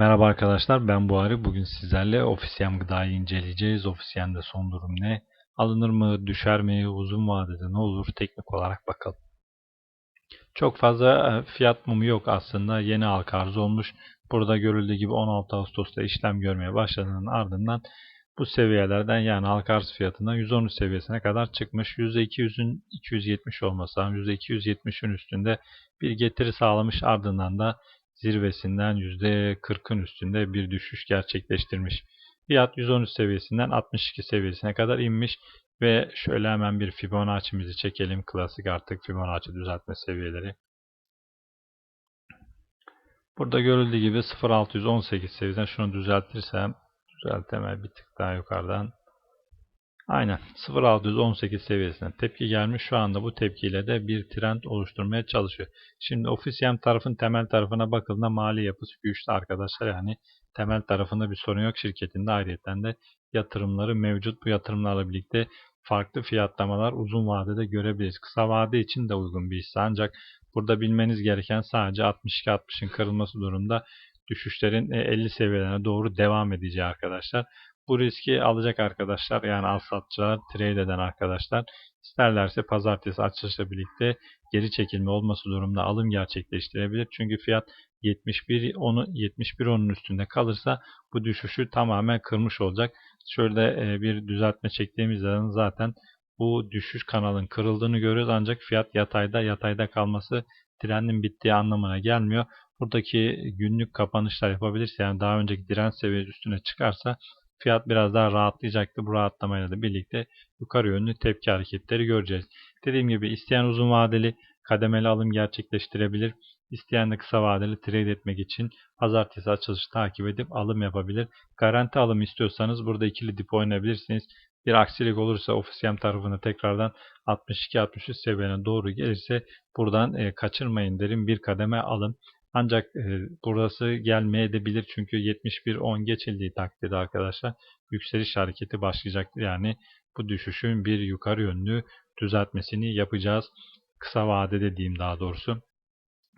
Merhaba arkadaşlar ben Buhari. Bugün sizlerle Ofisiyem gıdayı inceleyeceğiz. Ofisiyem'de son durum ne? Alınır mı? Düşer mi? Uzun vadede ne olur? Teknik olarak bakalım. Çok fazla e, fiyat mumu yok aslında. Yeni halka arz olmuş. Burada görüldüğü gibi 16 Ağustos'ta işlem görmeye başladığının ardından bu seviyelerden yani halka arz fiyatından 113 seviyesine kadar çıkmış. %200'ün 270 olması lazım. %270'in üstünde bir getiri sağlamış ardından da zirvesinden %40'ın üstünde bir düşüş gerçekleştirmiş. Fiyat 113 seviyesinden 62 seviyesine kadar inmiş ve şöyle hemen bir Fibonacci'mizi çekelim. Klasik artık Fibonacci düzeltme seviyeleri. Burada görüldüğü gibi 0618 seviyesinden şunu düzeltirsem düzeltemem bir tık daha yukarıdan Aynen 0618 seviyesinden tepki gelmiş. Şu anda bu tepkiyle de bir trend oluşturmaya çalışıyor. Şimdi Ofisiyem tarafın temel tarafına bakıldığında mali yapısı güçlü arkadaşlar. Yani temel tarafında bir sorun yok. Şirketinde ayrıyeten de yatırımları mevcut. Bu yatırımlarla birlikte farklı fiyatlamalar uzun vadede görebiliriz. Kısa vade için de uygun bir hisse ancak burada bilmeniz gereken sadece 62-60'ın kırılması durumda düşüşlerin 50 e, seviyelerine doğru devam edeceği arkadaşlar. Bu riski alacak arkadaşlar yani al satçılar, trade eden arkadaşlar isterlerse pazartesi açılışla birlikte geri çekilme olması durumunda alım gerçekleştirebilir. Çünkü fiyat 71 onu 71 onun üstünde kalırsa bu düşüşü tamamen kırmış olacak. Şöyle e, bir düzeltme çektiğimiz zaman zaten bu düşüş kanalın kırıldığını görüyoruz ancak fiyat yatayda yatayda kalması trendin bittiği anlamına gelmiyor. Buradaki günlük kapanışlar yapabilirse yani daha önceki direnç seviyesi üstüne çıkarsa fiyat biraz daha rahatlayacaktır. Bu rahatlamayla da birlikte yukarı yönlü tepki hareketleri göreceğiz. Dediğim gibi isteyen uzun vadeli kademeli alım gerçekleştirebilir. İsteyen de kısa vadeli trade etmek için pazartesi açılışı takip edip alım yapabilir. Garanti alım istiyorsanız burada ikili dip oynayabilirsiniz. Bir aksilik olursa ofisiyem tarafına tekrardan 62-63 seviyene doğru gelirse buradan e, kaçırmayın derim. Bir kademe alın. Ancak e, burası gelmeye edebilir çünkü 71-10 geçildiği takdirde arkadaşlar yükseliş hareketi başlayacaktır. Yani bu düşüşün bir yukarı yönlü düzeltmesini yapacağız. Kısa vadede diyeyim daha doğrusu.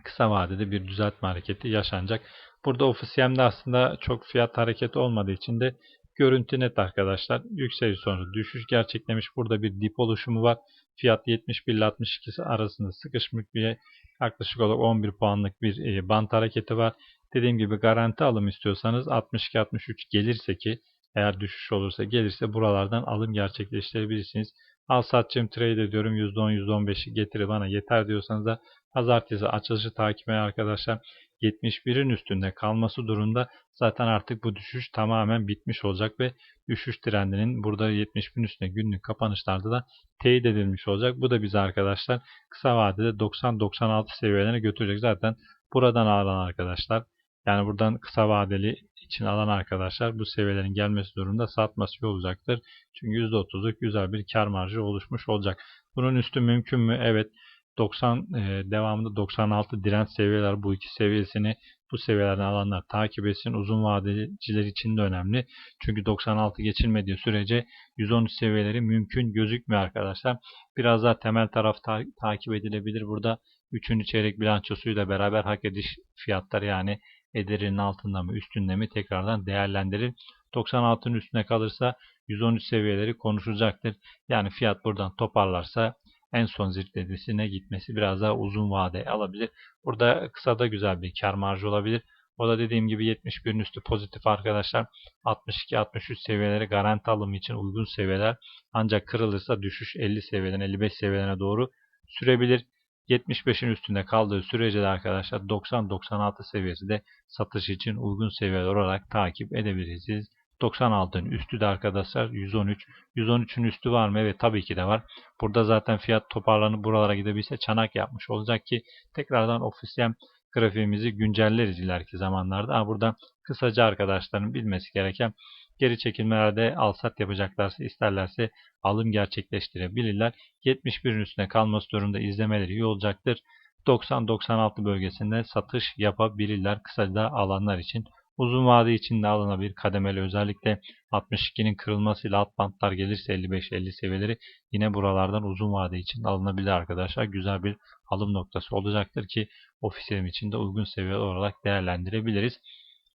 Kısa vadede bir düzeltme hareketi yaşanacak. Burada ofisiyemde aslında çok fiyat hareketi olmadığı için de görüntü net arkadaşlar. Yükseliş sonrası düşüş gerçeklemiş. Burada bir dip oluşumu var. Fiyat 71 ile 62 arasında sıkışmış bir yaklaşık olarak 11 puanlık bir e, bant hareketi var. Dediğim gibi garanti alım istiyorsanız 62-63 gelirse ki eğer düşüş olursa gelirse buralardan alım gerçekleştirebilirsiniz. Al satçım trade ediyorum %10 %15'i getiri bana yeter diyorsanız da pazartesi açılışı takip arkadaşlar 71'in üstünde kalması durumda zaten artık bu düşüş tamamen bitmiş olacak ve düşüş trendinin burada 70 üstünde günlük kapanışlarda da teyit edilmiş olacak. Bu da bizi arkadaşlar kısa vadede 90-96 seviyelerine götürecek. Zaten buradan alan arkadaşlar yani buradan kısa vadeli için alan arkadaşlar bu seviyelerin gelmesi durumunda satması olacaktır. Çünkü %30'luk güzel bir kar marjı oluşmuş olacak. Bunun üstü mümkün mü? Evet. 90 e, devamında 96 direnç seviyeler bu iki seviyesini bu seviyelerden alanlar takip etsin. Uzun vadeciler için de önemli. Çünkü 96 geçilmediği sürece 113 seviyeleri mümkün gözükmüyor arkadaşlar. Biraz daha temel taraf ta takip edilebilir. Burada 3. çeyrek bilançosuyla beraber hak ediş fiyatları yani ederinin altında mı üstünde mi tekrardan değerlendirir. 96'ın üstüne kalırsa 113 seviyeleri konuşulacaktır. Yani fiyat buradan toparlarsa en son zirvesine gitmesi biraz daha uzun vade alabilir. Burada kısa da güzel bir kar marjı olabilir. O da dediğim gibi 71'in üstü pozitif arkadaşlar. 62-63 seviyeleri garanti alımı için uygun seviyeler. Ancak kırılırsa düşüş 50 seviyeden 55 seviyelerine doğru sürebilir. 75'in üstünde kaldığı sürece de arkadaşlar 90-96 seviyesi de satış için uygun seviyeler olarak takip edebiliriz. 96'ın üstü de arkadaşlar 113. 113'ün üstü var mı? Evet tabii ki de var. Burada zaten fiyat toparlanıp buralara gidebilse çanak yapmış olacak ki tekrardan ofisyen grafiğimizi güncelleriz ileriki zamanlarda. Ama burada kısaca arkadaşların bilmesi gereken geri çekilmelerde alsat yapacaklarsa isterlerse alım gerçekleştirebilirler. 71'in üstüne kalması durumunda izlemeleri iyi olacaktır. 90-96 bölgesinde satış yapabilirler kısaca alanlar için. Uzun vade için de alınabilir kademeli özellikle 62'nin kırılmasıyla alt bantlar gelirse 55-50 seviyeleri yine buralardan uzun vade için alınabilir arkadaşlar. Güzel bir alım noktası olacaktır ki ofiselim için de uygun seviye olarak değerlendirebiliriz.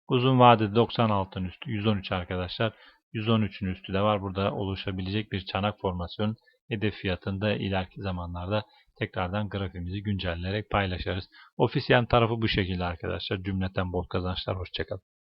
Uzun vadede 96'ın üstü 113 arkadaşlar. 113'ün üstü de var. Burada oluşabilecek bir çanak formasyon hedef fiyatında ileriki zamanlarda tekrardan grafiğimizi güncelleyerek paylaşırız. Ofis yan tarafı bu şekilde arkadaşlar. Cümleten bol kazançlar. Hoşçakalın.